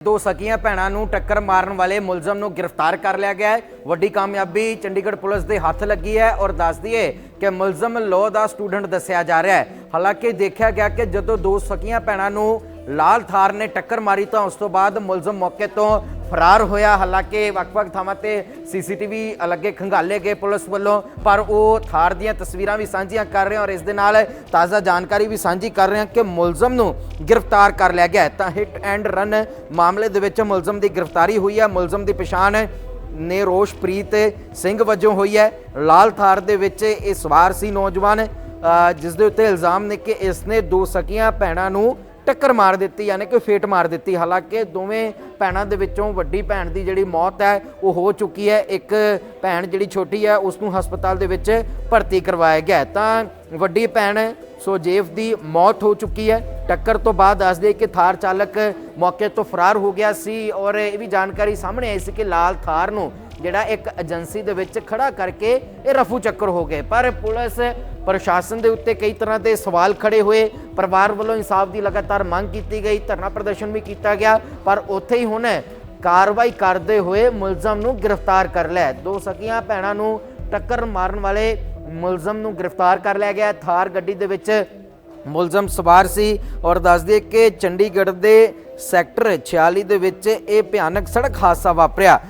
ਦੋ ਸਕੀਆਂ ਭੈਣਾਂ ਨੂੰ ਟੱਕਰ ਮਾਰਨ ਵਾਲੇ ਮੁਲਜ਼ਮ ਨੂੰ ਗ੍ਰਿਫਤਾਰ ਕਰ ਲਿਆ ਗਿਆ ਹੈ। ਵੱਡੀ ਕਾਮਯਾਬੀ ਚੰਡੀਗੜ੍ਹ ਪੁਲਿਸ ਦੇ ਹੱਥ ਲੱਗੀ ਹੈ ਔਰ ਦੱਸ ਦਈਏ ਕਿ ਮੁਲਜ਼ਮ ਲਾਅ ਦਾ ਸਟੂਡੈਂਟ ਦੱਸਿਆ ਜਾ ਰਿਹਾ ਹੈ। ਹਾਲਾਂਕਿ ਦੇਖਿਆ ਗਿਆ ਕਿ ਜਦੋਂ ਦੋ ਸਕੀਆਂ ਭੈਣਾਂ ਨੂੰ ਲਾਲ ਥਾਰ ਨੇ ਟੱਕਰ ਮਾਰੀ ਤਾਂ ਉਸ ਤੋਂ ਬਾਅਦ ਮੁਲਜ਼ਮ ਮੌਕੇ ਤੋਂ ਫਰਾਰ ਹੋਇਆ। ਹਾਲਾਂਕਿ ਵੱਖ-ਵੱਖ ਥਾਵਾਂ ਤੇ ਸੀਸੀਟੀਵੀ ਅਲੱਗੇ ਖੰਗਾਲੇ ਗਏ ਪੁਲਿਸ ਵੱਲੋਂ, ਪਰ ਉਹ ਥਾਰ ਦੀਆਂ ਤਸਵੀਰਾਂ ਵੀ ਸਾਂਝੀਆਂ ਕਰ ਰਹੇ ਔਰ ਇਸ ਦੇ ਨਾਲ ਤਾਜ਼ਾ ਜਾਣਕਾਰੀ ਵੀ ਸਾਂਝੀ ਕਰ ਰਹੇ ਹਾਂ ਕਿ ਮੁਲਜ਼ਮ ਨੂੰ ਗ੍ਰਿਫਤਾਰ ਕਰ ਲਿਆ ਗਿਆ ਤਾਂ ਹਿੱਟ ਐਂਡ ਰਨ ਮਾਮਲੇ ਦੇ ਵਿੱਚ ਮੁਲਜ਼ਮ ਦੀ ਗ੍ਰਿਫਤਾਰੀ ਹੋਈ ਹੈ। ਮੁਲਜ਼ਮ ਦੀ ਪਛਾਣ ਨੇ ਰੋਸ਼ਪ੍ਰੀਤ ਸਿੰਘ ਵਜੋਂ ਹੋਈ ਹੈ। ਲਾਲ ਥਾਰ ਦੇ ਵਿੱਚ ਇਹ ਸਵਾਰ ਸੀ ਨੌਜਵਾਨ ਜਿਸ ਦੇ ਉੱਤੇ ਇਲਜ਼ਾਮ ਨੇ ਕਿ ਇਸ ਨੇ ਦੋ ਸਕੀਆਂ ਭੈਣਾਂ ਨੂੰ ਟੱਕਰ ਮਾਰ ਦਿੱਤੀ, ਯਾਨੀ ਕਿ ਫੇਟ ਮਾਰ ਦਿੱਤੀ। ਹਾਲਾਂਕਿ ਦੋਵੇਂ ਭੈਣਾਂ ਦੇ ਵਿੱਚੋਂ ਵੱਡੀ ਭੈਣ ਦੀ ਜਿਹੜੀ ਮੌਤ ਹੈ, ਉਹ ਹੋ ਚੁੱਕੀ ਹੈ। ਇੱਕ ਭੈਣ ਜਿਹੜੀ ਛੋਟੀ ਹੈ, ਉਸ ਨੂੰ ਹਸਪਤਾਲ ਦੇ ਵਿੱਚ ਭਰਤੀ ਕਰਵਾਇਆ ਗਿਆ ਤਾਂ ਵੱਡੀ ਭੈਣ ਸੋਜੇਵ ਦੀ ਮੌਤ ਹੋ ਚੁੱਕੀ ਹੈ। ਟੱਕਰ ਤੋਂ ਬਾਅਦ ਦੱਸਦੇ ਕਿ ਥਾਰ ਚਾਲਕ ਮੌਕੇ ਤੋਂ ਫਰਾਰ ਹੋ ਗਿਆ ਸੀ ਔਰ ਇਹ ਵੀ ਜਾਣਕਾਰੀ ਸਾਹਮਣੇ ਆਈ ਸੀ ਕਿ ਲਾਲ ਥਾਰ ਨੂੰ ਜਿਹੜਾ ਇੱਕ ਏਜੰਸੀ ਦੇ ਵਿੱਚ ਖੜਾ ਕਰਕੇ ਇਹ ਰਫੂ ਚੱਕਰ ਹੋ ਗਏ। ਪਰ ਪੁਲਿਸ ਪ੍ਰਸ਼ਾਸਨ ਦੇ ਉੱਤੇ ਕਈ ਤਰ੍ਹਾਂ ਦੇ ਸਵਾਲ ਖੜੇ ਹੋਏ। ਪਰਿਵਾਰ ਵੱਲੋਂ ਇਨਸਾਫ ਦੀ ਲਗਾਤਾਰ ਮੰਗ ਕੀਤੀ ਗਈ, ਧਰਨਾ ਪ੍ਰਦਰਸ਼ਨ ਵੀ ਕੀਤਾ ਗਿਆ। ਪਰ ਉੱਥੇ ਹੀ ਹੁਣ ਕਾਰਵਾਈ ਕਰਦੇ ਹੋਏ ਮੁਲਜ਼ਮ ਨੂੰ ਗ੍ਰਿਫਤਾਰ ਕਰ ਲਿਆ। ਦੋ ਸਕੀਆਂ ਭੈਣਾਂ ਨੂੰ ਟੱਕਰ ਮਾਰਨ ਵਾਲੇ ਮੁਲਜ਼ਮ ਨੂੰ ਗ੍ਰਿਫਤਾਰ ਕਰ ਲਿਆ ਗਿਆ। ਥਾਰ ਗੱਡੀ ਦੇ ਵਿੱਚ ਮੁਲਜ਼ਮ ਸਵਾਰ ਸੀ ਔਰ ਦੱਸ ਦਈਏ ਕਿ ਚੰਡੀਗੜ੍ਹ ਦੇ ਸੈਕਟਰ 46 ਦੇ ਵਿੱਚ ਇਹ ਭਿਆਨਕ ਸੜਕ ਹਾਦਸਾ ਵਾਪਰਿਆ।